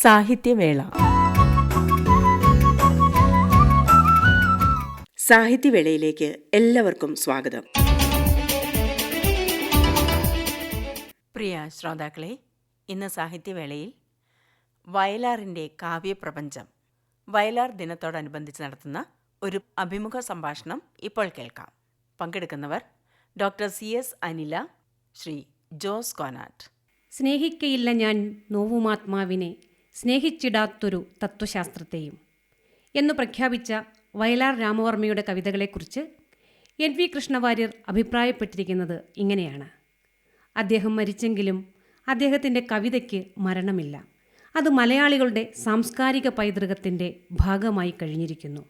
സാഹിത്യവേള. സാഹിത്യവേളയിലേക്ക് എല്ലാവർക്കും സ്വാഗതം. പ്രിയ ശ്രോതാക്കളെ ഇന്ന് സാഹിത്യവേളയിൽ വയലാറിന്റെ കാവ്യപ്രപഞ്ചം വയലാർ ദിനത്തോടനുബന്ധിച്ച് നടത്തുന്ന ഒരു അഭിമുഖ സംഭാഷണം ഇപ്പോൾ കേൾക്കാം. പങ്കെടുക്കുന്നവർ doctor C. S. Anila Sree Jose Konattu. സ്നേഹിക്കയില്ല ഞാൻ നോവുമാത്മാവിനെ സ്നേഹിച്ചിടാത്തൊരു തത്വശാസ്ത്രത്തെയും എന്നു പ്രഖ്യാപിച്ച വയലാർ രാമവർമ്മയുടെ കവിതകളെക്കുറിച്ച് എൻ വി കൃഷ്ണവാര്യർ അഭിപ്രായപ്പെട്ടിരിക്കുന്നത് ഇങ്ങനെയാണ്. അദ്ദേഹം മരിച്ചെങ്കിലും അദ്ദേഹത്തിന്റെ കവിതയ്ക്ക് മരണമില്ല. അത് മലയാളികളുടെ സാംസ്കാരിക പൈതൃകത്തിന്റെ ഭാഗമായി കഴിഞ്ഞിരിക്കുന്നു.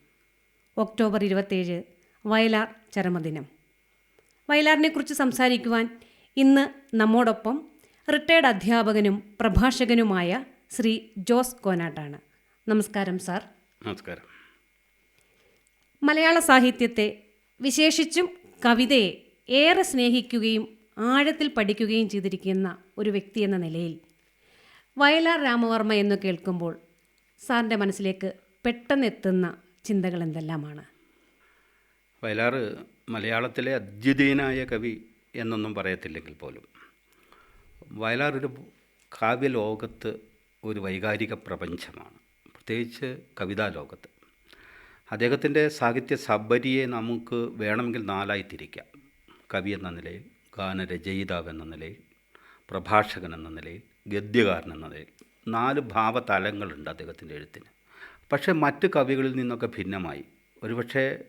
ഒക്ടോബർ ഇരുപത്തേഴ് വയലാർ ചരമദിനം. വയലാറിനെക്കുറിച്ച് സംസാരിക്കുവാൻ ഇന്ന് നമ്മോടൊപ്പം റിട്ടയർഡ് അധ്യാപകനും പ്രഭാഷകനുമായ ശ്രീ ജോസ് കോനാട്ടാണ്. നമസ്കാരം സാർ. നമസ്കാരം. മലയാള സാഹിത്യത്തെ വിശേഷിച്ചും കവിതയെ ഏറെ സ്നേഹിക്കുകയും ആഴത്തിൽ പഠിക്കുകയും ചെയ്തിരിക്കുന്ന ഒരു വ്യക്തി എന്ന നിലയിൽ വയലാർ രാമവർമ്മ എന്ന് കേൾക്കുമ്പോൾ സാറിന്റെ മനസ്സിലേക്ക് പെട്ടെന്നെത്തുന്ന ചിന്തകൾ എന്തെല്ലാമാണ്? വയലാർ മലയാളത്തിലെ അദ്വിതീയനായ കവി എന്നൊന്നും പറയത്തില്ലെങ്കിൽ പോലും വയലാർ ഒരു കാവ്യലോകത്ത് ഒരു വൈകാരിക പ്രപഞ്ചമാണ്. പ്രത്യേകിച്ച് കവിതാ ലോകത്ത് അദ്ദേഹത്തിന്റെ സാഹിത്യ സബരിയെ നമുക്ക് വേണമെങ്കിൽ നാലായി തിരിക്കാം. കവി എന്ന നിലയിൽ ഗാനരചയിതാവ് എന്ന നിലയിൽ പ്രഭാഷകൻ എന്ന നിലയിൽ ഗദ്യകാരൻ എന്ന നിലയിൽ നാല് ഭാവതലങ്ങളുണ്ട് അദ്ദേഹത്തിന്റെ എഴുത്തിന്. പക്ഷേ മറ്റ് കവികളിൽ നിന്നൊക്കെ ഭിന്നമായി. ഒരുപക്ഷെ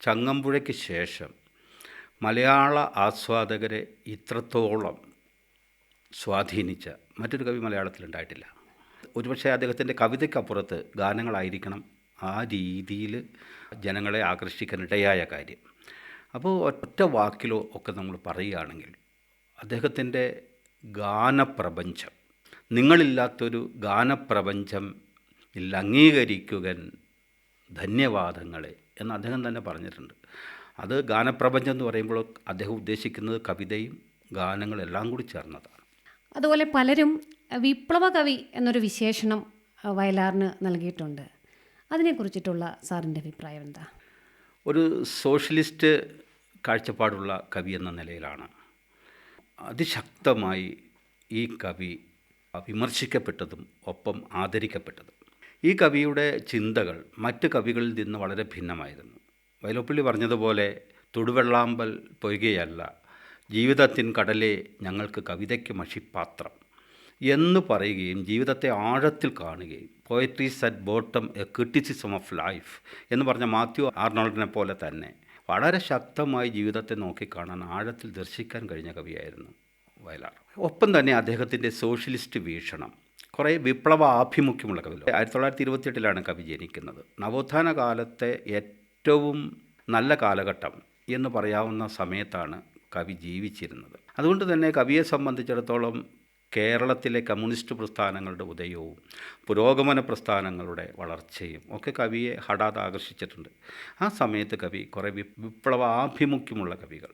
ചങ്ങമ്പുഴയ്ക്ക് ശേഷം മലയാള ആസ്വാദകരെ ഇത്രത്തോളം സ്വാധീനിച്ച മറ്റൊരു കവി മലയാളത്തിലുണ്ടായിട്ടില്ല. ഒരുപക്ഷെ അദ്ദേഹത്തിന്റെ കവിതയ്ക്കപ്പുറത്ത് ഗാനങ്ങളായിരിക്കണം ആ രീതിയിൽ ജനങ്ങളെ ആകർഷിക്കാനിടയായ കാര്യം. അപ്പോൾ ഒറ്റ വാക്കിലോ ഒക്കെ നമ്മൾ പറയുകയാണെങ്കിൽ അദ്ദേഹത്തിന്റെ ഗാനപ്രപഞ്ചം നിങ്ങളില്ലാത്തൊരു ഗാനപ്രപഞ്ചം ഇല്ല അംഗീകരിക്കുകൻ ധന്യവാദങ്ങളെ എന്ന് അദ്ദേഹം തന്നെ പറഞ്ഞിട്ടുണ്ട്. അത് ഗാനപ്രപഞ്ചം എന്ന് പറയുമ്പോൾ അദ്ദേഹം ഉദ്ദേശിക്കുന്നത് കവിതയും ഗാനങ്ങളെല്ലാം കൂടി ചേർന്നതാണ്. അതുപോലെ പലരും വിപ്ലവ കവി എന്നൊരു വിശേഷണം വയലാറിന് നൽകിയിട്ടുണ്ട്. അതിനെക്കുറിച്ചിട്ടുള്ള സാറിന്റെ അഭിപ്രായം എന്താ? ഒരു സോഷ്യലിസ്റ്റ് കാഴ്ചപ്പാടുള്ള കവി എന്ന നിലയിലാണ്. അതിശക്തമായി ഈ കവി വിമർശിക്കപ്പെട്ടതും ഒപ്പം ആദരിക്കപ്പെട്ടതും. ഈ കവിയുടെ ചിന്തകൾ മറ്റ് കവികളിൽ നിന്ന് വളരെ ഭിന്നമായിരുന്നു. വയലോപ്പള്ളി പറഞ്ഞതുപോലെ തൊടുവെള്ളാമ്പൽ പൊയ്കയല്ല ജീവിതത്തിൻ കടലെ ഞങ്ങൾക്ക് കവിതയ്ക്ക് മഷിപ്പാത്രം. എന്ന് പറയുകയും ജീവിതത്തെ ആഴത്തിൽ കാണുകയും poetry at bottom a criticism of life എന്ന് പറഞ്ഞ മാത്യു ആർണോൾഡിനെ പോലെ തന്നെ വളരെ ശക്തമായി ജീവിതത്തെ നോക്കിക്കാണാൻ ആഴത്തിൽ ദർശിക്കാൻ കഴിഞ്ഞ കവിയായിരുന്നു വയലാർ. ഒപ്പം തന്നെ അദ്ദേഹത്തിന്റെ സോഷ്യലിസ്റ്റ് വീക്ഷണം കുറേ വിപ്ലവ ആഭിമുഖ്യമുള്ള കവി ആയിരത്തി തൊള്ളായിരത്തി ഇരുപത്തിയെട്ടിലാണ് കവി ജനിക്കുന്നത്. നവോത്ഥാന കാലത്തെ ഏറ്റവും നല്ല കാലഘട്ടം എന്ന് പറയാവുന്ന സമയത്താണ് കവി ജീവിച്ചിരുന്നത്. അതുകൊണ്ട് തന്നെ കവിയെ സംബന്ധിച്ചിടത്തോളം കേരളത്തിലെ കമ്മ്യൂണിസ്റ്റ് പ്രസ്ഥാനങ്ങളുടെ ഉദയവും പുരോഗമന പ്രസ്ഥാനങ്ങളുടെ വളർച്ചയും ഒക്കെ കവിയെ ഹഠാത് ആകർഷിച്ചിട്ടുണ്ട്. ആ സമയത്ത് കവി കുറേ വി വിപ്ലവാഭിമുഖ്യമുള്ള കവികൾ.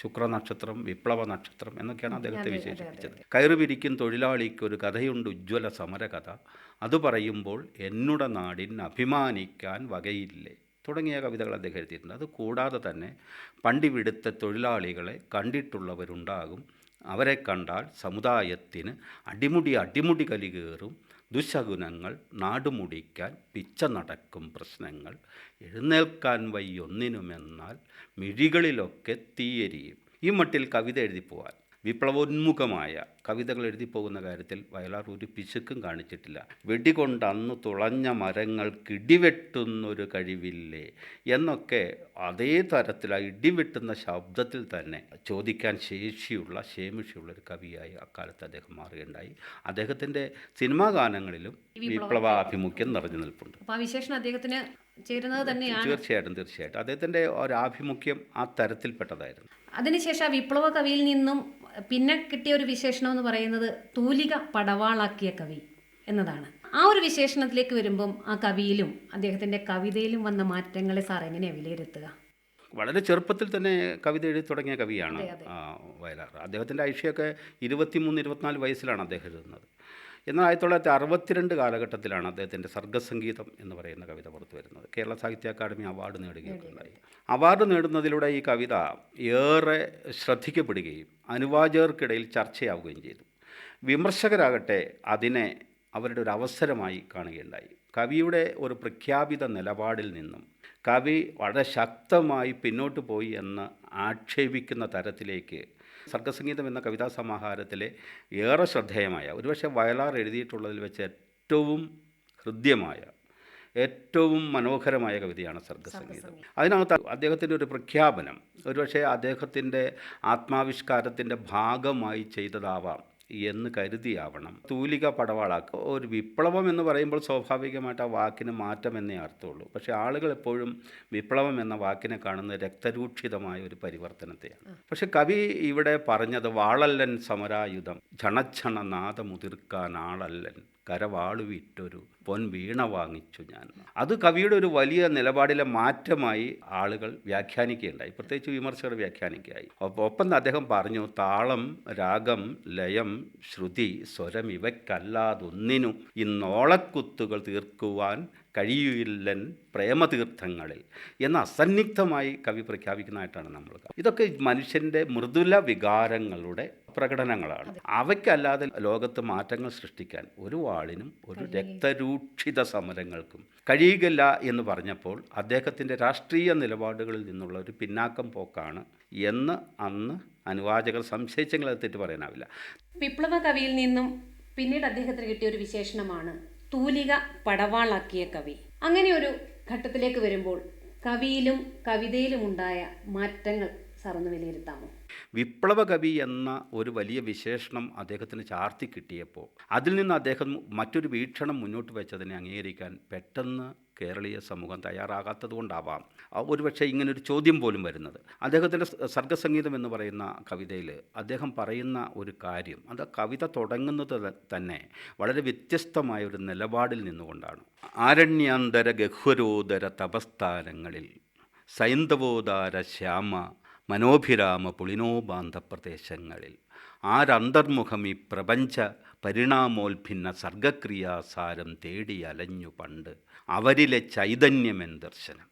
ശുക്രനക്ഷത്രം വിപ്ലവ നക്ഷത്രം എന്നൊക്കെയാണ് അദ്ദേഹത്തെ വിശേഷിപ്പിച്ചത്. കയറി പിരിക്കും തൊഴിലാളിക്ക് ഒരു കഥയുണ്ട് ഉജ്ജ്വല സമരകഥ. അത് പറയുമ്പോൾ എന്നുടെ നാടിന് അഭിമാനിക്കാൻ വകയില്ലേ തുടങ്ങിയ കവിതകൾ അദ്ദേഹം എഴുതിയിട്ടുണ്ട്. അത് കൂടാതെ തന്നെ പണ്ടിവിടുത്തെ തൊഴിലാളികളെ കണ്ടിട്ടുള്ളവരുണ്ടാകും. അവരെ കണ്ടാൽ സമുദായത്തിന് അടിമുടി അടിമുടി കലികേറും. ദുശകുനങ്ങൾ നാടുമുടിക്കാൻ പിച്ച നടക്കും പ്രശ്നങ്ങൾ. എഴുന്നേൽക്കാൻ വയ്യൊന്നിനുമെന്നാൽ മിഴികളിലൊക്കെ തീയരിയും. ഈ മട്ടിൽ കവിത എഴുതി എഴുതിപ്പോവാൻ. വിപ്ലവോന്മുഖമായ കവിതകൾ എഴുതിപ്പോകുന്ന കാര്യത്തിൽ വയലാർ ഒരു പിശുക്കും കാണിച്ചിട്ടില്ല. വെടികൊണ്ട് അന്ന് തുളഞ്ഞ മരങ്ങൾ കിടിവെട്ടുന്നൊരു കഴിവില്ലേ എന്നൊക്കെ അതേ തരത്തിൽ ആ ഇടിവെട്ടുന്ന ശബ്ദത്തിൽ തന്നെ ചോദിക്കാൻ ശേഷിയുള്ള ശേമിഷിയുള്ള ഒരു കവിയായി അക്കാലത്ത് അദ്ദേഹം മാറുകയുണ്ടായി. അദ്ദേഹത്തിന്റെ സിനിമാ ഗാനങ്ങളിലും വിപ്ലവാഭിമുഖ്യം നിറഞ്ഞു നിൽപ്പുണ്ട്. വിശേഷണം അദ്ദേഹത്തിന് ചേരുന്നത് തന്നെയാണ്. തീർച്ചയായിട്ടും തീർച്ചയായിട്ടും. അദ്ദേഹത്തിന്റെ ഒരു ആഭിമുഖ്യം ആ തരത്തിൽപ്പെട്ടതായിരുന്നു. അതിനുശേഷം ആ വിപ്ലവ കവിയിൽ നിന്നും പിന്നെ കിട്ടിയ ഒരു വിശേഷണം എന്ന് പറയുന്നത് തൂലിക പടവാളാക്കിയ കവി എന്നതാണ്. ആ ഒരു വിശേഷണത്തിലേക്ക് വരുമ്പം ആ കവിയിലും അദ്ദേഹത്തിന്റെ കവിതയിലും വന്ന മാറ്റങ്ങളെ സാർ എങ്ങനെയാണ് വിലയിരുത്തുക? വളരെ ചെറുപ്പത്തിൽ തന്നെ കവിത എഴുതി തുടങ്ങിയ കവിയാണ് വയലാർ. അദ്ദേഹത്തിന്റെ ഐഷ്യൊക്കെ ഇരുപത്തിമൂന്ന് ഇരുപത്തിനാല് വയസ്സിലാണ് അദ്ദേഹം എഴുതുന്നത്. എന്നാൽ ആയിരത്തി തൊള്ളായിരത്തി അറുപത്തിരണ്ട് കാലഘട്ടത്തിലാണ് അദ്ദേഹത്തിന്റെ സർഗസംഗീതം എന്ന് പറയുന്ന കവിത പുറത്തു വരുന്നത്. കേരള സാഹിത്യ അക്കാദമി അവാർഡ് നേടുകയുണ്ടായി അവാർഡ് നേടുന്നതിലൂടെ ഈ കവിത ഏറെ ശ്രദ്ധിക്കപ്പെടുകയും അനുവാചകർക്കിടയിൽ ചർച്ചയാവുകയും ചെയ്തു. വിമർശകരാകട്ടെ അതിനെ അവരുടെ ഒരു അവസരമായി കാണുകയുണ്ടായി. കവിയുടെ ഒരു പ്രഖ്യാപിത നിലപാടിൽ നിന്നും കവി വളരെ ശക്തമായി പിന്നോട്ട് പോയി എന്ന് ആക്ഷേപിക്കുന്ന തരത്തിലേക്ക് സർഗസംഗീതം എന്ന കവിതാ സമാഹാരത്തിലെ ഏറെ ശ്രദ്ധേയമായ ഒരുപക്ഷെ വയലാർ എഴുതിയിട്ടുള്ളതിൽ വെച്ച് ഏറ്റവും ഹൃദ്യമായ ഏറ്റവും മനോഹരമായ കവിതയാണ് സർഗസംഗീതം. അതിനകത്ത് അദ്ദേഹത്തിന്റെ ഒരു പ്രഖ്യാപനം ഒരുപക്ഷെ അദ്ദേഹത്തിന്റെ ആത്മാവിഷ്കാരത്തിന്റെ ഭാഗമായി ചെയ്തതാവാം. എന്ന് കരുതിയാവണം. തൂലിക പടവാളാക്കുക ഒരു വിപ്ലവം എന്ന് പറയുമ്പോൾ സ്വാഭാവികമായിട്ട് ആ വാക്കിന് മാറ്റം എന്നേ അർത്ഥമുള്ളൂ. പക്ഷേ ആളുകൾ എപ്പോഴും വിപ്ലവം എന്ന വാക്കിനെ കാണുന്നത് രക്തരൂക്ഷിതമായ ഒരു പരിവർത്തനത്തെയാണ്. പക്ഷെ കവി ഇവിടെ പറഞ്ഞത് വാളല്ലൻ സമരായുധം ക്ഷണക്ഷണ നാദമുതിർക്കാൻ ആളല്ലൻ കരവാളുവിറ്റൊരു പൊൻ വീണ വാങ്ങിച്ചു ഞാൻ. അത് കവിയുടെ ഒരു വലിയ നിലപാടിലെ മാറ്റമായി ആളുകൾ വ്യാഖ്യാനിക്കുകയുണ്ടായി. പ്രത്യേകിച്ച് വിമർശകർ വ്യാഖ്യാനിക്കുകയായി. ഒപ്പം അദ്ദേഹം പറഞ്ഞു താളം രാഗം ലയം ശ്രുതി സ്വരം ഇവയ്ക്കല്ലാതൊന്നിനും ഈ നോളക്കുത്തുകൾ തീർക്കുവാൻ കഴിയില്ലൻ പ്രേമതീർത്ഥങ്ങളിൽ എന്ന് അസന്നിഗ്ധമായി കവി പ്രഖ്യാപിക്കുന്നതായിട്ടാണ് നമ്മൾ ഇതൊക്കെ മനുഷ്യന്റെ മൃദുല വികാരങ്ങളുടെ പ്രകടനങ്ങളാണ്. അവയ്ക്കല്ലാതെ ലോകത്ത് മാറ്റങ്ങൾ സൃഷ്ടിക്കാൻ ഒരു വാളിനും ഒരു രക്തരൂക്ഷിത സമരങ്ങൾക്കും കഴിയുകയില്ല എന്ന് പറഞ്ഞപ്പോൾ അദ്ദേഹത്തിന്റെ രാഷ്ട്രീയ നിലപാടുകളിൽ നിന്നുള്ള ഒരു പിന്നാക്കം പോക്കാണ് എന്ന് അന്ന് അനുവാചകർ സംശയിച്ചെങ്കിൽ അത് തെറ്റ് പറയാനാവില്ല. വിപ്ലവ കവിയിൽ നിന്നും പിന്നീട് അദ്ദേഹത്തിന് കിട്ടിയ ഒരു വിശേഷണമാണ് തൂലിക പടവാളാക്കിയ കവി. അങ്ങനെ ഒരു ഘട്ടത്തിലേക്ക് വരുമ്പോൾ കവിയിലും കവിതയിലുമുണ്ടായ മാറ്റങ്ങൾ സാർ ഒന്ന് വിലയിരുത്താമോ? വിപ്ലവ കവി എന്ന ഒരു വലിയ വിശേഷണം അദ്ദേഹത്തിന് ചാർത്തി കിട്ടിയപ്പോൾ അതിൽ നിന്ന് അദ്ദേഹം മറ്റൊരു വീക്ഷണം മുന്നോട്ട് വെച്ചതിനെ അംഗീകരിക്കാൻ പെട്ടെന്ന് കേരളീയ സമൂഹം തയ്യാറാകാത്തത് കൊണ്ടാവാം. ആ ഒരുപക്ഷെ ഇങ്ങനൊരു ചോദ്യം പോലും വരുന്നത്. അദ്ദേഹത്തിന്റെ സർഗസംഗീതം എന്ന് പറയുന്ന കവിതയിൽ അദ്ദേഹം പറയുന്ന ഒരു കാര്യം അത് കവിത തുടങ്ങുന്നത് തന്നെ വളരെ വ്യത്യസ്തമായ ഒരു നിലപാടിൽ നിന്നുകൊണ്ടാണ്. ആരണ്യാന്തര ഗഹ്വരോദര തപസ്ഥാനങ്ങളിൽ സൈന്ധവോദാര ശ്യാമ മനോഭിരാമ പുളിനോബാന്ധ പ്രദേശങ്ങളിൽ ആരന്തർമുഖം ഈ പ്രപഞ്ച പരിണാമോൽഭിന്ന സർഗക്രിയാസാരം തേടി അലഞ്ഞു പണ്ട് അവരിലെ ചൈതന്യമെൻ ദർശനം.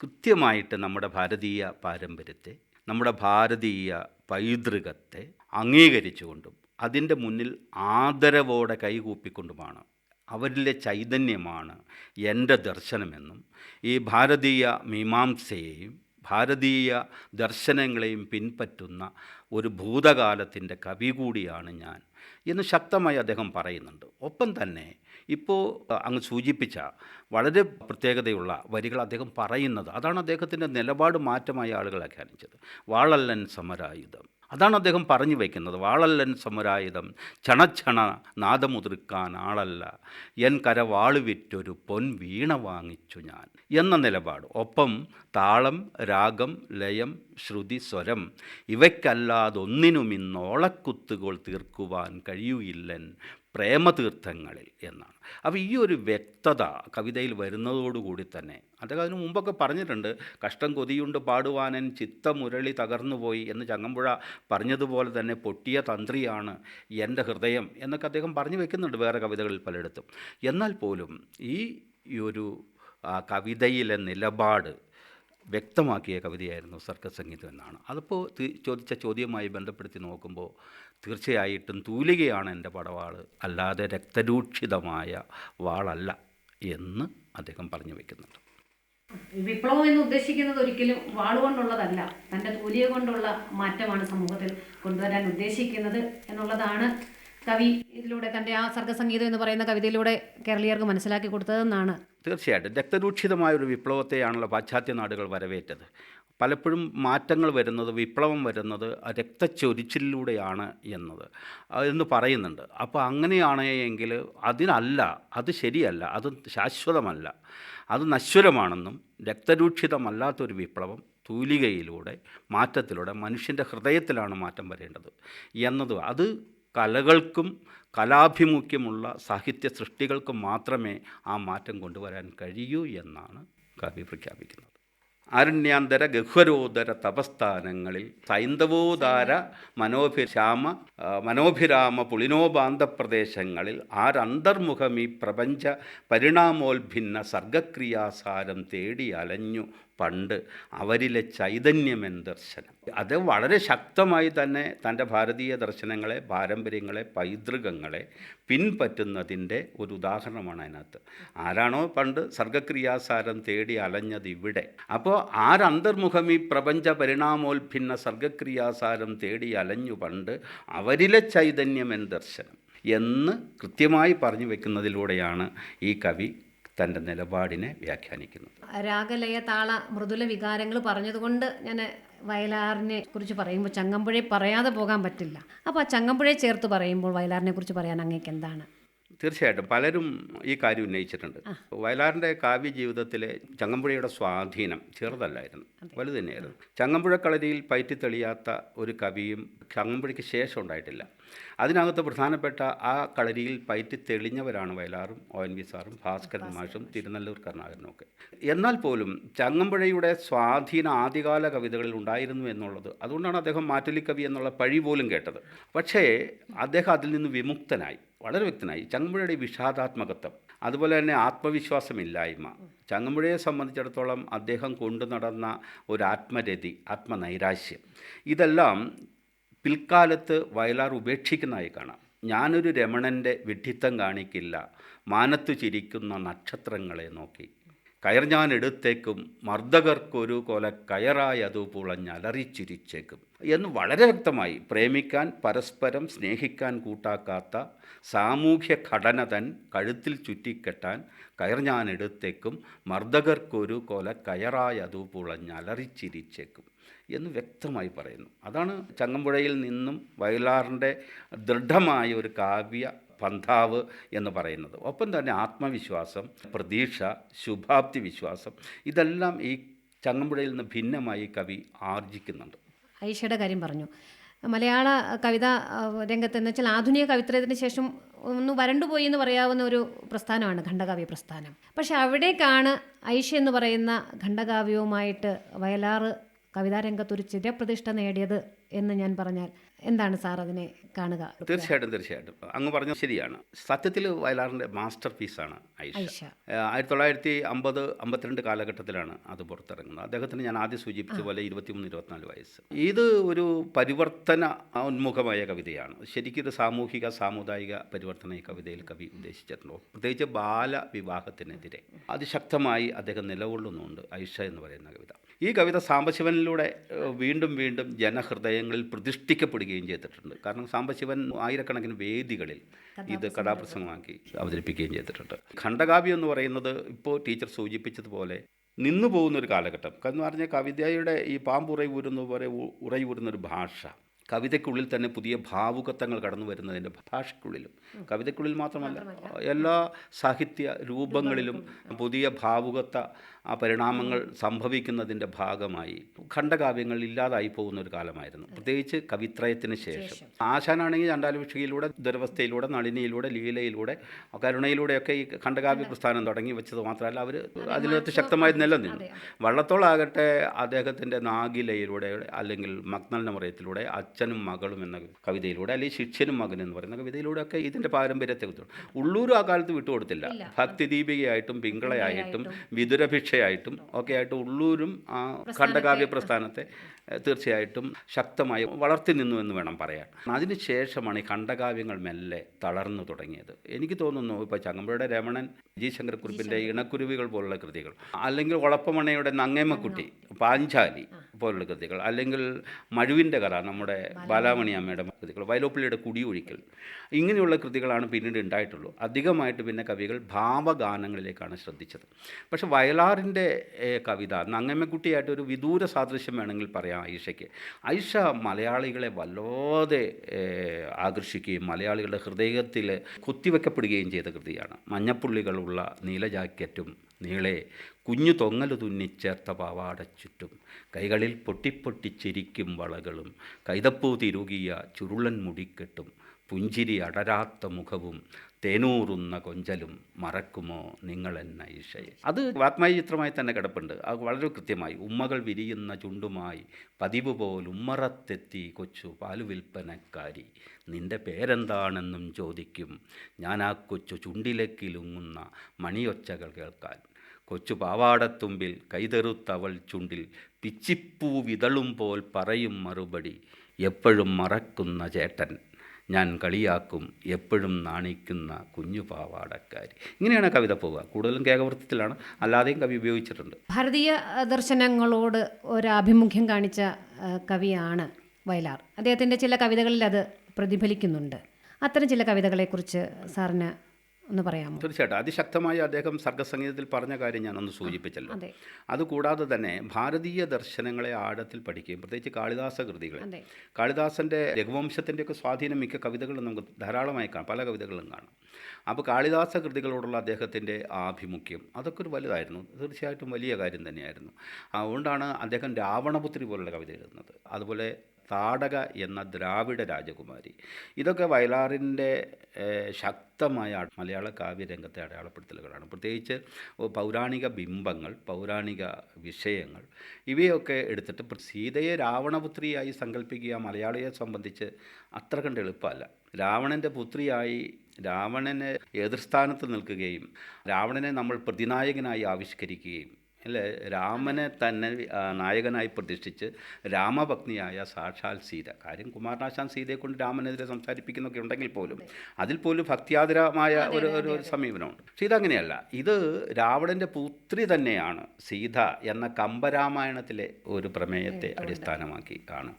കൃത്യമായിട്ട് നമ്മുടെ ഭാരതീയ പാരമ്പര്യത്തെ നമ്മുടെ ഭാരതീയ പൈതൃകത്തെ അംഗീകരിച്ചുകൊണ്ടും അതിന്റെ മുന്നിൽ ആദരവോടെ കൈകൂപ്പിക്കൊണ്ടുമാണ് അവരിലെ ചൈതന്യമാണ് എന്റെ ദർശനമെന്നും ഈ ഭാരതീയ മീമാംസയെയും ഭാരതീയ ദർശനങ്ങളെയും പിൻപറ്റുന്ന ഒരു ഭൂതകാലത്തിന്റെ കവി കൂടിയാണ് ഞാൻ എന്ന് ശക്തമായി അദ്ദേഹം പറയുന്നുണ്ട്. ഒപ്പം തന്നെ ഇപ്പോൾ അങ്ങ് സൂചിപ്പിച്ച വളരെ പ്രത്യേകതയുള്ള വരികൾ അദ്ദേഹം പറയുന്നത്. അതാണ് അദ്ദേഹത്തിന്റെ നിലപാട് മാറ്റമായി ആളുകളെ വ്യാഖ്യാനിച്ചത് വാളല്ലൻ സമരായുധം. അതാണ് അദ്ദേഹം പറഞ്ഞു വയ്ക്കുന്നത് വാളല്ലൻ സമുരായുധം ക്ഷണക്ഷണ നാദമുതിർക്കാൻ ആളല്ല. എൻ കരവാൾ വിറ്റൊരു പൊൻ വീണ വാങ്ങിച്ചു ഞാൻ എന്ന നിലപാട്. ഒപ്പം താളം രാഗം ലയം ശ്രുതി സ്വരം ഇവയ്ക്കല്ലാതൊന്നിനും ഇന്നോളക്കുത്തുകൾ തീർക്കുവാൻ കഴിയുകയില്ലൻ പ്രേമതീർത്ഥങ്ങളിൽ എന്നാണ്. അപ്പോൾ ഈ ഒരു വ്യക്തത കവിതയിൽ വരുന്നതോടുകൂടി തന്നെ അദ്ദേഹം അതിനു മുമ്പൊക്കെ പറഞ്ഞിട്ടുണ്ട് കഷ്ടം കൊതിയുണ്ട് പാടുവാനൻ ചിത്തമുരളി തകർന്നുപോയി എന്ന് ചങ്ങമ്പുഴ പറഞ്ഞതുപോലെ തന്നെ പൊട്ടിയ തന്ത്രിയാണ് എന്റെ ഹൃദയം എന്നൊക്കെ അദ്ദേഹം പറഞ്ഞു വെക്കുന്നുണ്ട് വേറെ കവിതകളിൽ പലയിടത്തും. എന്നാൽ പോലും ഈ ഒരു കവിതയിലെ നിലപാട് വ്യക്തമാക്കിയ കവിതയായിരുന്നു സർക്കസ് സംഗീതം എന്നാണ്. അതിപ്പോൾ ചോദിച്ച ചോദ്യവുമായി ബന്ധപ്പെടുത്തി നോക്കുമ്പോൾ തീർച്ചയായിട്ടും തൂലികയാണ് എന്റെ പടവാൾ. അല്ലാതെ രക്തരൂക്ഷിതമായ വാളല്ല എന്ന് അദ്ദേഹം പറഞ്ഞു വെക്കുന്നുണ്ട്. വിപ്ലവം എന്ന് ഉദ്ദേശിക്കുന്നത് ഒരിക്കലും വാളുകൊണ്ടുള്ളതല്ല തന്റെ തൂലിക കൊണ്ടുള്ള മാറ്റമാണ് സമൂഹത്തിൽ കൊണ്ടുവരാൻ ഉദ്ദേശിക്കുന്നത് എന്നുള്ളതാണ് കവി ഇതിലൂടെ തന്റെ ആ സർഗസംഗീതം എന്ന് പറയുന്ന കവിതയിലൂടെ കേരളീയർക്ക് മനസ്സിലാക്കി കൊടുത്തതെന്നാണ്. തീർച്ചയായിട്ടും. രക്തരൂക്ഷിതമായ ഒരു വിപ്ലവത്തെയാണല്ലോ പാശ്ചാത്യ നാടുകൾ വരവേറ്റത്. പലപ്പോഴും മാറ്റങ്ങൾ വരുന്നത് വിപ്ലവം വരുന്നത് രക്തച്ചൊരിച്ചിലൂടെയാണ് എന്നത്. എന്ന് പറയുന്നുണ്ട്. അപ്പോൾ അങ്ങനെയാണ് എങ്കിൽ അതിനല്ല അത് ശരിയല്ല അത് ശാശ്വതമല്ല. അത് നശ്വരമാണെന്നും രക്തരൂക്ഷിതമല്ലാത്തൊരു വിപ്ലവം തൂലികയിലൂടെ മാറ്റത്തിലൂടെ മനുഷ്യന്റെ ഹൃദയത്തിലാണ് മാറ്റം വരേണ്ടത് എന്നത്. അത് കലകൾക്കും കലാഭിമുഖ്യമുള്ള സാഹിത്യ സൃഷ്ടികൾക്കും മാത്രമേ ആ മാറ്റം കൊണ്ടുവരാൻ കഴിയൂ എന്നാണ് കവി പ്രഖ്യാപിക്കുന്നത്. ആരണ്യാന്തര ഗഹ്വരോദര തപസ്ഥാനങ്ങളിൽ സൈന്ദവോദാര മനോഭിരാമ മനോഭിരാമ പുളിനോപാന്ത പ്രദേശങ്ങളിൽ ആരന്തർമുഖം ഈ പ്രപഞ്ച പരിണാമോത്ഭിന്ന സർഗക്രിയാസാരം തേടി അലഞ്ഞു. പണ്ട് അവരിലെ ചൈതന്യമെൻ ദർശനം. അത് വളരെ ശക്തമായി തന്നെ തന്റെ ഭാരതീയ ദർശനങ്ങളെ പാരമ്പര്യങ്ങളെ പൈതൃകങ്ങളെ പിൻപറ്റുന്നതിന്റെ ഒരു ഉദാഹരണമാണ് അതിനകത്ത്. ആരാണോ പണ്ട് സർഗക്രിയാസാരം തേടി അലഞ്ഞത് ഇവിടെ. അപ്പോൾ ആരന്തർമുഖം ഈ പ്രപഞ്ച പരിണാമോത്ഭിന്ന സർഗക്രിയാസാരം തേടി അലഞ്ഞു പണ്ട് അവരിലെ ചൈതന്യമെൻ ദർശനം എന്ന് കൃത്യമായി പറഞ്ഞു വെക്കുന്നതിലൂടെയാണ് ഈ കവി തന്റെ നിലപാടിനെ വ്യാഖ്യാനിക്കുന്നു. രാഗലയ താള മൃദുല വികാരങ്ങൾ പറഞ്ഞതുകൊണ്ട് ഞാൻ വയലാറിനെ കുറിച്ച് പറയുമ്പോൾ ചങ്ങമ്പുഴയെ പറയാതെ പോകാൻ പറ്റില്ല. അപ്പോൾ ആ ചങ്ങമ്പുഴയെ ചേർത്ത് പറയുമ്പോൾ വയലാറിനെ കുറിച്ച് പറയാൻ അങ്ങേക്ക് എന്താണ്? തീർച്ചയായിട്ടും പലരും ഈ കാര്യം ഉന്നയിച്ചിട്ടുണ്ട്. വയലാറിന്റെ കാവ്യ ജീവിതത്തിലെ ചങ്ങമ്പുഴയുടെ സ്വാധീനം ചെറുതല്ലായിരുന്നു. വലുത് തന്നെയായിരുന്നു. ചങ്ങമ്പുഴ കളരിയിൽ പയറ്റിത്തെളിയാത്ത ഒരു കവിയും ചങ്ങമ്പുഴയ്ക്ക് ശേഷം ഉണ്ടായിട്ടില്ല. അതിനകത്ത് പ്രധാനപ്പെട്ട ആ കളരിയിൽ പയറ്റി തെളിഞ്ഞവരാണ് വയലാറും ഒ എൻ വി സാറും ഭാസ്കരൻ. മാഷും തിരുനല്ലൂർ കരുണാകരനും ഒക്കെ. എന്നാൽ പോലും ചങ്ങമ്പുഴയുടെ സ്വാധീന ആദ്യകാല കവിതകളിൽ ഉണ്ടായിരുന്നു എന്നുള്ളത് അതുകൊണ്ടാണ് അദ്ദേഹം മാറ്റുലിക്കവി എന്നുള്ള പഴി പോലും കേട്ടത്. പക്ഷേ അദ്ദേഹം അതിൽ നിന്ന് വിമുക്തനായി. വളരെ വ്യക്തനായി. ചങ്ങമ്പുഴയുടെ വിഷാദാത്മകത്വം അതുപോലെ തന്നെ ആത്മവിശ്വാസമില്ലായ്മ. ചങ്ങമ്പുഴയെ സംബന്ധിച്ചിടത്തോളം അദ്ദേഹം കൊണ്ടു നടന്ന ഒരു ആത്മരതി ആത്മനൈരാശ്യം. ഇതെല്ലാം പിൽക്കാലത്ത് വയലാർ ഉപേക്ഷിക്കുന്നതായി കാണാം. ഞാനൊരു രമണന്റെ വിഡ്ഢിത്തം കാണിക്കില്ല. മാനത്തു ചിരിക്കുന്ന നക്ഷത്രങ്ങളെ നോക്കി. കയർ ഞാൻ എടുത്തേക്കും. മർദ്ദകർക്കൊരു കൊല കയറായി അതു പുളഞ്ഞലറിച്ചിരിച്ചേക്കും എന്ന് വളരെ വ്യക്തമായി പ്രേമിക്കാൻ പരസ്പരം സ്നേഹിക്കാൻ കൂട്ടാക്കാത്ത സാമൂഹ്യ ഘടന തൻ കഴുത്തിൽ ചുറ്റിക്കെട്ടാൻ കയർ ഞാൻ എടുത്തേക്കും. മർദ്ദകർക്കൊരു കൊല കയറായി അതു പുളഞ്ഞലറിച്ചിരിച്ചേക്കും എന്ന് വ്യക്തമായി പറയുന്നു. അതാണ് ചങ്ങമ്പുഴയിൽ നിന്നും വയലാറിന്റെ ദൃഢമായ ഒരു കാവ്യ പന്ഥാവ് എന്ന് പറയുന്നത്. ഒപ്പം തന്നെ ആത്മവിശ്വാസം പ്രതീക്ഷ ശുഭാപ്തി വിശ്വാസം ഇതെല്ലാം ഈ ചങ്ങമ്പുഴയിൽ നിന്ന് ഭിന്നമായി കവി ആർജിക്കുന്നുണ്ട്. ഐഷയുടെ കാര്യം പറഞ്ഞു. മലയാള കവിത രംഗത്ത് എന്ന് വെച്ചാൽ ആധുനിക കവിത്രയത്തിന് ശേഷം ഒന്ന് വരണ്ടുപോയി എന്ന് പറയാവുന്ന ഒരു പ്രസ്ഥാനമാണ് ഖണ്ഡകാവ്യ പ്രസ്ഥാനം. പക്ഷെ അവിടേക്കാണ് ഐഷ എന്ന് പറയുന്ന ഖണ്ഡകാവ്യവുമായിട്ട് വയലാറ് കവിതാരംഗത്ത് ഒരു ചിരപ്രതിഷ്ഠ നേടിയത് എന്ന് ഞാൻ പറഞ്ഞാൽ എന്താണ് സാർ അതിനെ കാണുക? തീർച്ചയായിട്ടും തീർച്ചയായിട്ടും. അങ്ങ് പറഞ്ഞ ശരിയാണ്. സത്യത്തിൽ വയലാറിന്റെ മാസ്റ്റർ പീസാണ് ഐഷ ആയിരത്തി തൊള്ളായിരത്തി അമ്പത് അമ്പത്തിരണ്ട് കാലഘട്ടത്തിലാണ് അത് പുറത്തിറങ്ങുന്നത്. അദ്ദേഹത്തിന് ഞാൻ ആദ്യം സൂചിപ്പിച്ച പോലെ ഇരുപത്തിമൂന്ന് ഇരുപത്തിനാല് വയസ്സ്. ഇത് ഒരു പരിവർത്തന ഉന്മുഖമായ കവിതയാണ്. ശരിക്കും ഇത് സാമൂഹിക സാമുദായിക പരിവർത്തന ഈ കവിതയിൽ കവി ഉദ്ദേശിച്ചിട്ടുണ്ടോ. പ്രത്യേകിച്ച് ബാലവിവാഹത്തിനെതിരെ അതിശക്തമായി അദ്ദേഹം നിലകൊള്ളുന്നുണ്ട് ഐഷ എന്ന് പറയുന്ന കവിത. ഈ കവിത സാംബശിവനിലൂടെ വീണ്ടും വീണ്ടും ജനഹൃദയങ്ങളിൽ പ്രതിഷ്ഠിക്കപ്പെടുകയും ചെയ്തിട്ടുണ്ട്. കാരണം സാംബശിവൻ ആയിരക്കണക്കിന് വേദികളിൽ ഇത് കഥാപ്രസംഗമാക്കി അവതരിപ്പിക്കുകയും ചെയ്തിട്ടുണ്ട്. ഖണ്ഡകാവ്യം എന്ന് പറയുന്നത് ഇപ്പോൾ ടീച്ചർ സൂചിപ്പിച്ചതുപോലെ നിന്നു പോകുന്ന ഒരു കാലഘട്ടം. എന്ന് പറഞ്ഞാൽ കവിതയുടെ ഈ പാമ്പുറയൂരുന്ന പോലെ ഉ- ഊരുന്നൊരു ഒരു ഭാഷ കവിതയ്ക്കുള്ളിൽ തന്നെ പുതിയ ഭാവുകത്വങ്ങൾ കടന്നു വരുന്നതിന്റെ ഭാഷയ്ക്കുള്ളിലും കവിതയ്ക്കുള്ളിൽ മാത്രമല്ല എല്ലാ സാഹിത്യ രൂപങ്ങളിലും. പുതിയ ഭാവുകത്വ ആ പരിണാമങ്ങൾ സംഭവിക്കുന്നതിന്റെ ഭാഗമായി ഖണ്ഡകാവ്യങ്ങൾ ഇല്ലാതായി പോകുന്ന ഒരു കാലമായിരുന്നു. പ്രത്യേകിച്ച് കവിത്രയത്തിന് ശേഷം. ആശാനാണെങ്കിൽ ചണ്ടാലുഭിക്ഷയിലൂടെ ദുരവസ്ഥയിലൂടെ നളിനിയിലൂടെ ലീലയിലൂടെ കരുണയിലൂടെയൊക്കെ ഈ ഖണ്ഡകാവ്യ പ്രസ്ഥാനം തുടങ്ങി വെച്ചത് മാത്രമല്ല അവർ അതിനകത്ത് ശക്തമായി നിലനിന്നു വള്ളത്തോളാകട്ടെ അദ്ദേഹത്തിന്റെ നാഗിലയിലൂടെ അല്ലെങ്കിൽ നമറയത്തിലൂടെ അച്ഛനും മകളും എന്ന കവിതയിലൂടെ അല്ലെങ്കിൽ ശിഷ്യനും മകൻ എന്ന് പറയുന്ന കവിതയിലൂടെയൊക്കെ ഇതിന്റെ പാരമ്പര്യത്തെ ഉള്ളൂരും ഉള്ളൂർ ആ കാലത്ത് വിട്ടുകൊടുത്തില്ല. ഭക്തിദീപികയായിട്ടും പിങ്കളയായിട്ടും വിതുരഭിക്ഷയായിട്ടും ഒക്കെ ആയിട്ട് ഉള്ളൂരും ആ ഖണ്ഡകാവ്യ പ്രസ്ഥാനത്തെ തീർച്ചയായിട്ടും ശക്തമായി വളർത്തി നിന്നു എന്ന് വേണം പറയാൻ. അതിനുശേഷമാണ് ഈ ഖണ്ഡകാവ്യങ്ങൾ മെല്ലെ തളർന്നു തുടങ്ങിയത്. എനിക്ക് തോന്നുന്നു ഇപ്പോൾ ചങ്ങമ്പുഴയുടെ രമണൻ ജി ശങ്കരക്കുറിപ്പിന്റെ ഇണക്കുരുവികൾ പോലുള്ള കൃതികൾ അല്ലെങ്കിൽ ഒളപ്പമണയുടെ നങ്ങേമ്മക്കുട്ടി പാഞ്ചാലി പോലുള്ള കൃതികൾ അല്ലെങ്കിൽ മഴുവിന്റെ കഥ നമ്മുടെ ബാലാമണി. അമ്മയുടെ കൃതികൾ വയലോപ്പിള്ളിയുടെ കുടിയൊഴിക്കൽ ഇങ്ങനെയുള്ള കൃതികളാണ് പിന്നീട് ഉണ്ടായിട്ടുള്ളൂ. അധികമായിട്ട് പിന്നെ കവികൾ ഭാവഗാനങ്ങളിലേക്കാണ് ശ്രദ്ധിച്ചത്. പക്ഷേ വയലാറിന്റെ കവിത നങ്ങമ്മക്കുട്ടിയായിട്ട് ഒരു വിദൂര സാദൃശ്യം വേണമെങ്കിൽ പറയാം. ഐഷയ്ക്ക് ഐഷ മലയാളികളെ വല്ലാതെ ആകർഷിക്കുകയും മലയാളികളുടെ ഹൃദയത്തിൽ കുത്തിവെക്കപ്പെടുകയും ചെയ്ത കൃതിയാണ്. മഞ്ഞപ്പുള്ളികളുള്ള നീല ജാക്കറ്റും നീളെ കുഞ്ഞു തൊങ്ങൽ തുന്നിച്ചേർത്ത പാവാട ചുറ്റും കൈകളിൽ പൊട്ടിപ്പൊട്ടിച്ചിരിക്കും വളകളും കൈതപ്പൂ തിരുകിയ ചുരുളൻ മുടിക്കെട്ടും പുഞ്ചിരി അടരാത്ത മുഖവും തേനൂറുന്ന കൊഞ്ചലും മറക്കുമോ നിങ്ങളെന്ന ഈശയെ. അത് വാത്മയ ചിത്രമായി തന്നെ കിടപ്പുണ്ട്. അത് വളരെ കൃത്യമായി. ഉമ്മകൾ വിരിയുന്ന ചുണ്ടുമായി പതിവ് പോൽ ഉമ്മറത്തെത്തി കൊച്ചു പാലുവിൽപ്പനക്കാരി നിന്റെ പേരെന്താണെന്നും ചോദിക്കും. ഞാൻ ആ കൊച്ചു ചുണ്ടിലേക്കിലുങ്ങുന്ന മണിയൊച്ചകൾ കേൾക്കാൻ. കൊച്ചു പാവാടത്തുമ്പിൽ കൈതെറുത്തവൾ ചുണ്ടിൽ പിച്ചിപ്പൂ വിതളും പോൽ പറയും മറുപടി. എപ്പോഴും മറക്കുന്ന ചേട്ടൻ. ഞാൻ കളിയാക്കും എപ്പോഴും നാണിക്കുന്ന കുഞ്ഞു പാവാടക്കാരി. ഇങ്ങനെയാണ് കവിത പോവുക. കൂടുതലും കേകവൃത്തത്തിലാണ്. അല്ലാതെയും കവി ഉപയോഗിച്ചിട്ടുണ്ട്. ഭാരതീയ ദർശനങ്ങളോട് ഒരാഭിമുഖ്യം കാണിച്ച കവിയാണ് വയലാർ. അദ്ദേഹത്തിന്റെ ചില കവിതകളിൽ അത് പ്രതിഫലിക്കുന്നുണ്ട്. അത്തരം ചില കവിതകളെക്കുറിച്ച് സാറിന് ഒന്ന് പറയാമോ? തീർച്ചയായിട്ടും. അതിശക്തമായി അദ്ദേഹം സർഗസംഗീതത്തിൽ പറഞ്ഞ കാര്യം ഞാനൊന്ന് സൂചിപ്പിച്ചല്ലോ. അതെ. അതുകൂടാതെ തന്നെ ഭാരതീയ ദർശനങ്ങളെ ആഴത്തിൽ പഠിക്കുകയും പ്രത്യേകിച്ച് കാളിദാസ കൃതികളെ. കാളിദാസന്റെ കാളിദാസന്റെ രഘുവംശത്തിന്റെയൊക്കെ സ്വാധീനം മിക്ക കവിതകളും നമുക്ക് ധാരാളമായി കാണാം. പല കവിതകളും കാണാം. അപ്പോൾ കാളിദാസ കൃതികളോടുള്ള അദ്ദേഹത്തിന്റെ ആഭിമുഖ്യം അതൊക്കെ ഒരു വലുതായിരുന്നു. തീർച്ചയായിട്ടും വലിയ കാര്യം തന്നെയായിരുന്നു. അതുകൊണ്ടാണ് അദ്ദേഹം രാവണപുത്രി പോലുള്ള കവിത എഴുതുന്നത്. അതുപോലെ താടക എന്ന ദ്രാവിഡ രാജകുമാരി. ഇതൊക്കെ വയലാറിന്റെ ശക്തമായ മലയാള കാവ്യരംഗത്തെ അടയാളപ്പെടുത്തലുകളാണ്. പ്രത്യേകിച്ച് പൗരാണിക ബിംബങ്ങൾ പൗരാണിക വിഷയങ്ങൾ ഇവയൊക്കെ എടുത്തിട്ട് സീതയെ രാവണപുത്രിയായി സങ്കല്പിക്കുക മലയാളിയെ സംബന്ധിച്ച് അത്ര കണ്ട് എളുപ്പമല്ല. രാവണന്റെ പുത്രിയായി രാവണനെ എതിർസ്ഥാനത്ത് നിൽക്കുകയും രാവണനെ നമ്മൾ പ്രതിനായകനായി ആവിഷ്കരിക്കുകയും അല്ലേ? രാമനെ തന്നെ നായകനായി പ്രതിഷ്ഠിച്ച് രാമഭഗ്നിയായ സാക്ഷാൽ സീത. കാര്യം കുമാരനാശാൻ സീതയെ കൊണ്ട് രാമനെതിരെ സംസാരിപ്പിക്കുന്നൊക്കെ ഉണ്ടെങ്കിൽ പോലും അതിൽ പോലും ഭക്തിയാതിരമായ ഒരു ഒരു സമീപനമുണ്ട്. പക്ഷേ ഇതങ്ങനെയല്ല ഇത് രാവണന്റെ പുത്രി തന്നെയാണ് സീത എന്ന കമ്പരാമായണത്തിലെ ഒരു പ്രമേയത്തെ അടിസ്ഥാനമാക്കി ആണ്.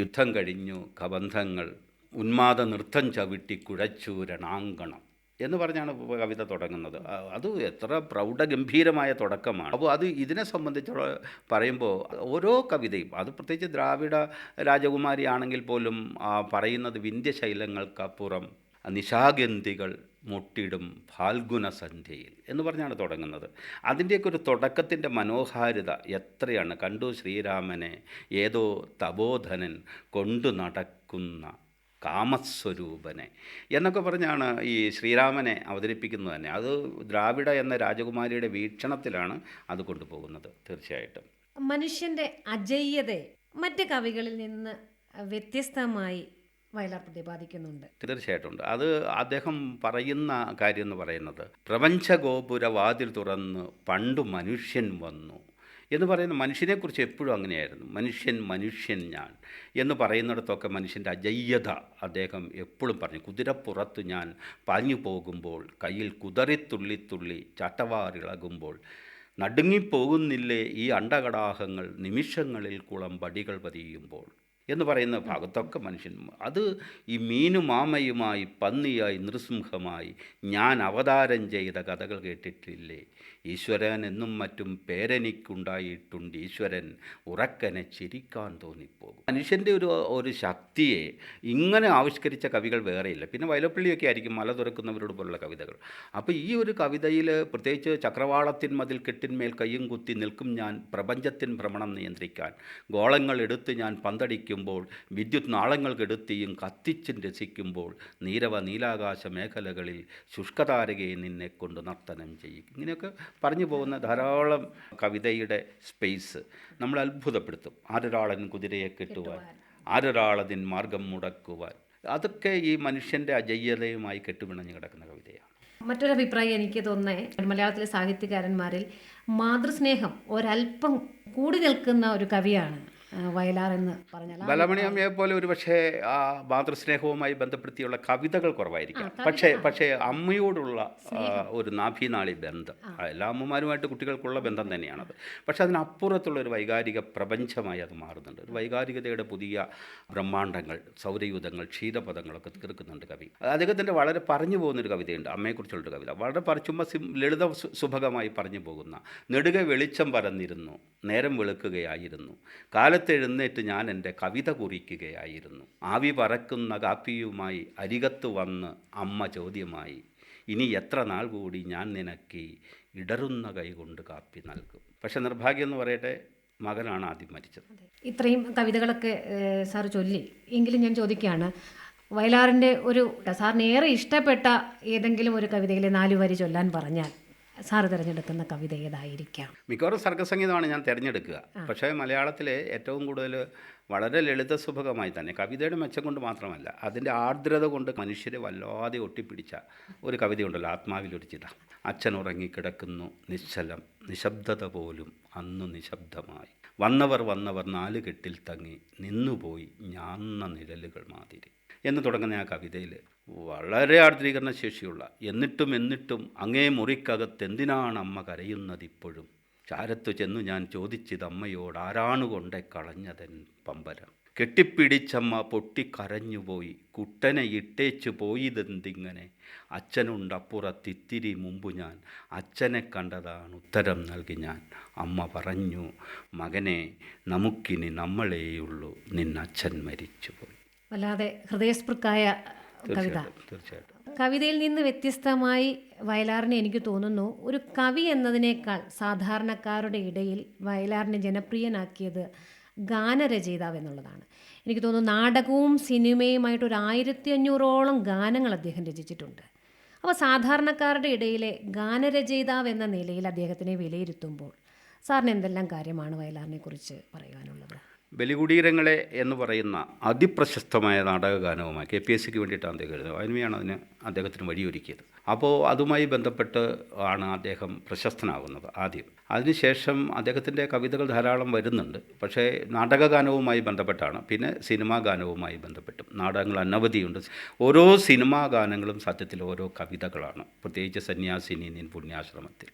യുദ്ധം കഴിഞ്ഞു കബന്ധങ്ങൾ ഉന്മാദ നൃത്തം ചവിട്ടി കുഴച്ചു രണാങ്കണം എന്ന് പറഞ്ഞാണ് കവിത തുടങ്ങുന്നത്. അത് എത്ര പ്രൗഢഗംഭീരമായ തുടക്കമാണ്. അപ്പോൾ അത് ഇതിനെ സംബന്ധിച്ചുള്ള പറയുമ്പോൾ ഓരോ കവിതയും അത് പ്രത്യേകിച്ച് ദ്രാവിഡ രാജകുമാരി ആണെങ്കിൽ പോലും പറയുന്നത് വിന്ധ്യശൈലങ്ങൾക്കപ്പുറം നിശാഗന്ധികൾ മുട്ടിടും ഫാൽഗുന സന്ധ്യയിൽ എന്ന് പറഞ്ഞാണ് തുടങ്ങുന്നത്. അതിന്റെയൊക്കെ ഒരു തുടക്കത്തിന്റെ മനോഹാരിത എത്രയാണ്? കണ്ടു ശ്രീരാമനെ ഏതോ തപോധനൻ കൊണ്ടു നടക്കുന്ന കാമസ്വരൂപനെ എന്നൊക്കെ പറഞ്ഞാണ് ഈ ശ്രീരാമനെ അവതരിപ്പിക്കുന്നത് തന്നെ. അത് ദ്രാവിഡ എന്ന രാജകുമാരിയുടെ വീക്ഷണത്തിലാണ് അത് കൊണ്ടുപോകുന്നത് തീർച്ചയായിട്ടും. മനുഷ്യന്റെ അജയ്യതയെ മറ്റ് കവികളിൽ നിന്ന് വ്യത്യസ്തമായി വയലാർ പ്രതിപാദിക്കുന്നുണ്ട് തീർച്ചയായിട്ടും ഉണ്ട്. അത് അദ്ദേഹം പറയുന്ന കാര്യം എന്ന് പറയുന്നത് പ്രപഞ്ചഗോപുര വാതിൽ തുറന്ന് പണ്ടു മനുഷ്യൻ വന്നു. എന്ന് പറയുന്ന മനുഷ്യനെക്കുറിച്ച് എപ്പോഴും അങ്ങനെയായിരുന്നു. മനുഷ്യൻ മനുഷ്യൻ ഞാൻ എന്ന് പറയുന്നിടത്തൊക്കെ മനുഷ്യന്റെ അജയ്യത അദ്ദേഹം എപ്പോഴും പറഞ്ഞു. കുതിരപ്പുറത്ത് ഞാൻ പാഞ്ഞു പോകുമ്പോൾ കയ്യിൽ കുതറിത്തുള്ളി തുള്ളി ചട്ടവാറിളകുമ്പോൾ നടുങ്ങിപ്പോകുന്നില്ലേ ഈ അണ്ടകടാഹങ്ങൾ നിമിഷങ്ങളിൽ കുളം പടികൾ പതിയുമ്പോൾ? എന്ന് പറയുന്ന ഭാഗത്തൊക്കെ മനുഷ്യൻ അത് ഈ മീനുമാമയുമായി പന്നിയായി നൃസിംഹമായി ഞാൻ അവതാരം ചെയ്ത കഥകൾ കേട്ടിട്ടില്ലേ? ഈശ്വരൻ എന്നും മറ്റും പേരനിക്കുണ്ടായിട്ടുണ്ട് ഈശ്വരൻ. ഉറക്കനെ ചിരിക്കാൻ തോന്നിപ്പോകും. മനുഷ്യന്റെ ഒരു ഒരു ശക്തിയെ ഇങ്ങനെ ആവിഷ്കരിച്ച കവികൾ വേറെയില്ല. പിന്നെ വയലപ്പള്ളിയൊക്കെ ആയിരിക്കും മല തുറക്കുന്നവരോട് പോലുള്ള കവിതകൾ. അപ്പോൾ ഈ ഒരു കവിതയിൽ പ്രത്യേകിച്ച് ചക്രവാളത്തിൻ മതിൽ കെട്ടിന്മേൽ കയ്യും കുത്തി നിൽക്കും ഞാൻ പ്രപഞ്ചത്തിൻ ഭ്രമണം നിയന്ത്രിക്കാൻ. ഗോളങ്ങൾ എടുത്ത് ഞാൻ പന്തടിക്കുമ്പോൾ വിദ്യുത് നാളങ്ങൾ കെടുത്തിയും കത്തിച്ചും രസിക്കുമ്പോൾ നീരവ നീലാകാശ മേഖലകളിൽ ശുഷ്കതാരകയെ നിന്നെ കൊണ്ട് നർത്തനം ചെയ്യും. ഇങ്ങനെയൊക്കെ പറഞ്ഞു പോകുന്ന ധാരാളം കവിതയുടെ സ്പേസ് നമ്മൾ അത്ഭുതപ്പെടുത്തും. ആരൊരാളൻ കുതിരയെ കെട്ടുവാൻ ആരൊരാളതിൻ മാർഗം മുടക്കുവാൻ. അതൊക്കെ ഈ മനുഷ്യന്റെ അജയ്യതയുമായി കെട്ടുപിണഞ്ഞു കിടക്കുന്ന കവിതയാണ്. മറ്റൊരഭിപ്രായം എനിക്ക് തോന്നുന്നത് മലയാളത്തിലെ സാഹിത്യകാരന്മാരിൽ മാതൃസ്നേഹം ഒരല്പം കൂടി നിൽക്കുന്ന ഒരു കവിയാണ് വയലാർ എന്ന് പറഞ്ഞാൽ ബലമണിയമ്മയെ അമ്മയെ പോലെ ഒരു പക്ഷേ ആ മാതൃസ്നേഹവുമായി ബന്ധപ്പെടുത്തിയുള്ള കവിതകൾ കുറവായിരിക്കാം. പക്ഷേ പക്ഷേ അമ്മയോടുള്ള ഒരു നാഭീനാളി ബന്ധം. എല്ലാ അമ്മമാരുമായിട്ട് കുട്ടികൾക്കുള്ള ബന്ധം തന്നെയാണത്. പക്ഷെ അതിനപ്പുറത്തുള്ള ഒരു വൈകാരിക പ്രപഞ്ചമായി അത് മാറുന്നുണ്ട്. ഒരു വൈകാരികതയുടെ പുതിയ ബ്രഹ്മാണ്ടങ്ങൾ സൗരയൂഥങ്ങൾ ക്ഷീതപഥങ്ങളൊക്കെ തീർക്കുന്നുണ്ട് കവി. അദ്ദേഹത്തിന്റെ വളരെ പറഞ്ഞു പോകുന്നൊരു കവിതയുണ്ട് അമ്മയെക്കുറിച്ചുള്ളൊരു കവിത. വളരെ ചുമ്മാ സിം ലളിത സുഭകമായി പറഞ്ഞു പോകുന്ന നെടുക വെളിച്ചം പരന്നിരുന്നു നേരം വെളുക്കുകയായിരുന്നു. കാലത്തെഴുന്നേറ്റ് ഞാൻ എന്റെ കവിത കുറിക്കുകയായിരുന്നു. ആവി പറക്കുന്ന കാപ്പിയുമായി അരികത്ത് വന്ന് അമ്മ ചോദ്യമായി ഇനി എത്ര നാൾ കൂടി ഞാൻ നിനക്ക് ഇടറുന്ന കൈകൊണ്ട് കാപ്പി നൽകും? പക്ഷെ നിർഭാഗ്യം എന്ന് പറയട്ടെ മകനാണ് ആദ്യം മരിച്ചത്. ഇത്രയും കവിതകളൊക്കെ സാർ ചൊല്ലി. എങ്കിലും ഞാൻ ചോദിക്കുകയാണ് വയലാറിന്റെ ഒരു സാറിന് ഏറെ ഇഷ്ടപ്പെട്ട ഏതെങ്കിലും ഒരു കവിതയിലെ നാലു വരി ചൊല്ലാൻ പറഞ്ഞാൽ? സാറ് തിരഞ്ഞെടുക്കുന്ന കവിത ഏതായിരിക്കാം? മിക്കവാറും സർഗസംഗീതമാണ് ഞാൻ തിരഞ്ഞെടുക്കുക. പക്ഷേ മലയാളത്തിലെ ഏറ്റവും കൂടുതൽ വളരെ ലളിതസുഭകമായി തന്നെ കവിതയുടെ മെച്ചം കൊണ്ട് മാത്രമല്ല അതിന്റെ ആർദ്രത കൊണ്ട് മനുഷ്യരെ വല്ലാതെ ഒട്ടിപ്പിടിച്ച ഒരു കവിതയുണ്ടല്ലോ ആത്മാവിലൊരു ചിത. അച്ഛൻ ഉറങ്ങിക്കിടക്കുന്നു നിശ്ചലം നിശബ്ദത പോലും അന്നു നിശബ്ദമായി. വന്നവർ വന്നവർ നാല് കെട്ടിൽ തങ്ങി നിന്നുപോയി ഞാന്ന നിഴലുകൾ മാതിരി. എന്ന് തുടങ്ങുന്ന ആ കവിതയിൽ വളരെ ആർദ്രീകരണ ശേഷിയുള്ള എന്നിട്ടും എന്നിട്ടും അങ്ങേ മുറിക്കകത്ത് എന്തിനാണ് അമ്മ കരയുന്നത് ഇപ്പോഴും? ചാരത്തു ചെന്നു ഞാൻ ചോദിച്ചത് അമ്മയോട് ആരാണ് കൊണ്ടേ കളഞ്ഞതൻ പമ്പരം? കെട്ടിപ്പിടിച്ചമ്മ പൊട്ടിക്കരഞ്ഞുപോയി. കുട്ടനെ ഇട്ടേച്ചു പോയിതെന്തിങ്ങനെ? അച്ഛനുണ്ടപ്പുറത്തിത്തിരി മുമ്പ് ഞാൻ. അച്ഛനെ കണ്ടതാണ് ഉത്തരം നൽകി ഞാൻ. അമ്മ പറഞ്ഞു മകനെ നമുക്കിനി നമ്മളേയുള്ളൂ. നിന്നച്ഛൻ മരിച്ചുപോയി. വല്ലാതെ ഹൃദയസ്പൃക്കായ കവിത. തീർച്ചയായിട്ടും തീർച്ചയായിട്ടും. കവിതയിൽ നിന്ന് വ്യത്യസ്തമായി വയലാറിനെ എനിക്ക് തോന്നുന്നു ഒരു കവി എന്നതിനേക്കാൾ സാധാരണക്കാരുടെ ഇടയിൽ വയലാറിനെ ജനപ്രിയനാക്കിയത് ഗാനരചയിതാവ് എന്നുള്ളതാണ് എനിക്ക് തോന്നുന്നു നാടകവും സിനിമയുമായിട്ട് ഒരു ആയിരത്തി അഞ്ഞൂറോളം ഗാനങ്ങൾ അദ്ദേഹം രചിച്ചിട്ടുണ്ട്. അപ്പോൾ സാധാരണക്കാരുടെ ഇടയിലെ ഗാനരചയിതാവ് എന്ന നിലയിൽ അദ്ദേഹത്തിനെ വിലയിരുത്തുമ്പോൾ സാറിന് എന്തെല്ലാം കാര്യമാണ് വയലാറിനെ കുറിച്ച് പറയുവാനുള്ളത്? ബലികുടീരങ്ങളെ എന്ന് പറയുന്ന അതിപ്രശസ്തമായ നാടക ഗാനവുമായി കെ പി എസ് സിക്ക് വേണ്ടിയിട്ടാണ് അദ്ദേഹം എഴുതുന്നത് അതിന് അദ്ദേഹത്തിന് വഴിയൊരുക്കിയത്. അപ്പോൾ അതുമായി ബന്ധപ്പെട്ട് ആണ് അദ്ദേഹം പ്രശസ്തനാകുന്നത് ആദ്യം. അതിനുശേഷം അദ്ദേഹത്തിന്റെ കവിതകൾ ധാരാളം വരുന്നുണ്ട്. പക്ഷേ നാടകഗാനവുമായി ബന്ധപ്പെട്ടാണ്. പിന്നെ സിനിമാ ഗാനവുമായി ബന്ധപ്പെട്ടും. നാടകങ്ങൾ അനവധിയുണ്ട്. ഓരോ സിനിമാ ഗാനങ്ങളും സത്യത്തിൽ ഓരോ കവിതകളാണ്. പ്രത്യേകിച്ച് സന്യാസിനി നിൻ പുണ്യാശ്രമത്തിൽ.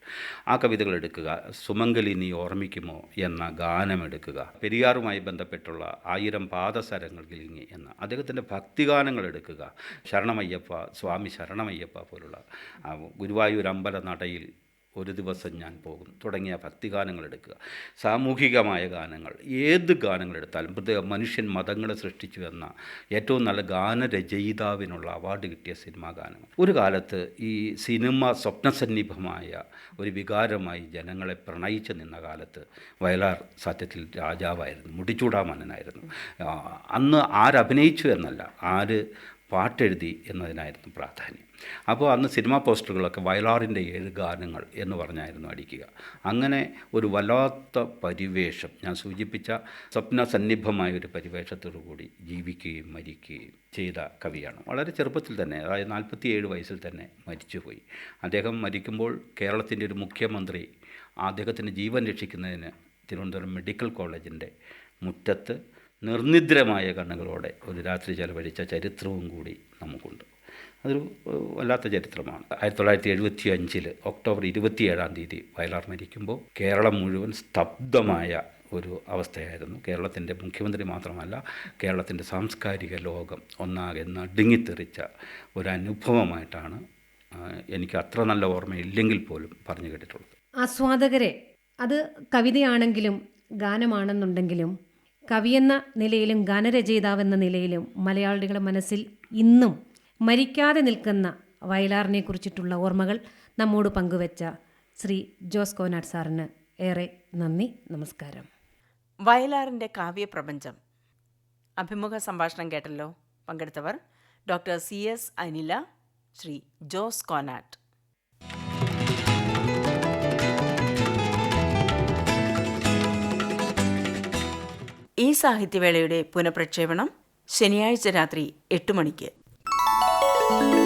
ആ കവിതകൾ എടുക്കുക. സുമംഗലി നീ ഓർമ്മിക്കുമോ എന്ന ഗാനം എടുക്കുക. പെരിയാറുമായി ബന്ധപ്പെട്ടുള്ള ആയിരം പാദസരങ്ങൾ കിലിങ്ങി എന്ന അദ്ദേഹത്തിന്റെ ഭക്തിഗാനങ്ങൾ എടുക്കുക. ശരണമയ്യപ്പ സ്വാമി ശരണമയ്യപ്പ പോലുള്ള ഗുരുവായൂർ അമ്പല നടയിൽ ഒരു ദിവസം ഞാൻ പോകും തുടങ്ങിയ ഭക്തിഗാനങ്ങൾ എടുക്കുക. സാമൂഹികമായ ഗാനങ്ങൾ ഏത് ഗാനങ്ങൾ എടുത്താലും പ്രത്യേക മനുഷ്യൻ മതങ്ങളെ സൃഷ്ടിച്ചു എന്ന ഏറ്റവും നല്ല ഗാനരചയിതാവിനുള്ള അവാർഡ് കിട്ടിയ സിനിമാ ഗാനങ്ങൾ. ഒരു കാലത്ത് ഈ സിനിമ സ്വപ്നസന്നിഭമായ ഒരു വികാരമായി ജനങ്ങളെ പ്രണയിച്ചു നിന്ന കാലത്ത് വയലാർ സത്യത്തിൽ രാജാവായിരുന്നു. മുടിച്ചൂടാമന്നനായിരുന്നു അന്ന് ആരഭിനയിച്ചു എന്നല്ല ആര് പാട്ടെഴുതി എന്നതിനായിരുന്നു പ്രാധാന്യം. അപ്പോൾ അന്ന് സിനിമാ പോസ്റ്ററുകളൊക്കെ വയലാറിന്റെ ഏഴ് ഗാനങ്ങൾ എന്ന് പറഞ്ഞായിരുന്നു അടിക്കുക. അങ്ങനെ ഒരു വല്ലാത്ത പരിവേഷം ഞാൻ സൂചിപ്പിച്ച സ്വപ്ന സന്നിഭമായ ഒരു പരിവേഷത്തോടു കൂടി ജീവിക്കുകയും മരിക്കുകയും ചെയ്ത കവിയാണ്. വളരെ ചെറുപ്പത്തിൽ തന്നെ അതായത് നാൽപ്പത്തിയേഴ് വയസ്സിൽ തന്നെ മരിച്ചുപോയി. അദ്ദേഹം മരിക്കുമ്പോൾ കേരളത്തിന്റെ ഒരു മുഖ്യമന്ത്രി അദ്ദേഹത്തിന്റെ ജീവൻ രക്ഷിക്കുന്നതിന് തിരുവനന്തപുരം മെഡിക്കൽ കോളേജിന്റെ മുറ്റത്ത് നിർനിദ്രമായ കണ്ണുകളോടെ ഒരു രാത്രി ചെലവഴിച്ച ചരിത്രവും കൂടി നമുക്കുണ്ട്. അതൊരു വല്ലാത്ത ചരിത്രമാണ്. ആയിരത്തി തൊള്ളായിരത്തി എഴുപത്തി അഞ്ചിൽ ഒക്ടോബർ ഇരുപത്തിയേഴാം തീയതി വയലാർ മരിക്കുമ്പോൾ കേരളം മുഴുവൻ സ്തബ്ധമായ ഒരു അവസ്ഥയായിരുന്നു. കേരളത്തിന്റെ മുഖ്യമന്ത്രി മാത്രമല്ല കേരളത്തിന്റെ സാംസ്കാരിക ലോകം ഒന്നാകെ നടുങ്ങിത്തെറിച്ച ഒരു അനുഭവമായിട്ടാണ് എനിക്ക് അത്ര നല്ല ഓർമ്മയില്ലെങ്കിൽ പോലും പറഞ്ഞു കേട്ടിട്ടുള്ളത്. ആസ്വാദകരെ അത് കവിതയാണെങ്കിലും ഗാനമാണെന്നുണ്ടെങ്കിലും കവിയെന്ന നിലയിലും ഗാനരചയിതാവെന്ന നിലയിലും മലയാളികളുടെ മനസ്സിൽ ഇന്നും മരിക്കാതെ നിൽക്കുന്ന വയലാറിനെ കുറിച്ചിട്ടുള്ള ഓർമ്മകൾ നമ്മോട് പങ്കുവച്ച ശ്രീ ജോസ് കോനാട് സാറിന് ഏറെ നന്ദി നമസ്കാരം. വയലാറിന്റെ കാവ്യപ്രപഞ്ചം. അഭിമുഖ സംഭാഷണം കേട്ടല്ലോ? പങ്കെടുത്തവർ doctor C S Anila Sree Jose Konattu. ഈ സാഹിത്യവേളയുടെ പുനഃപ്രക്ഷേപണം ശനിയാഴ്ച രാത്രി എട്ട് മണിക്ക്. thank you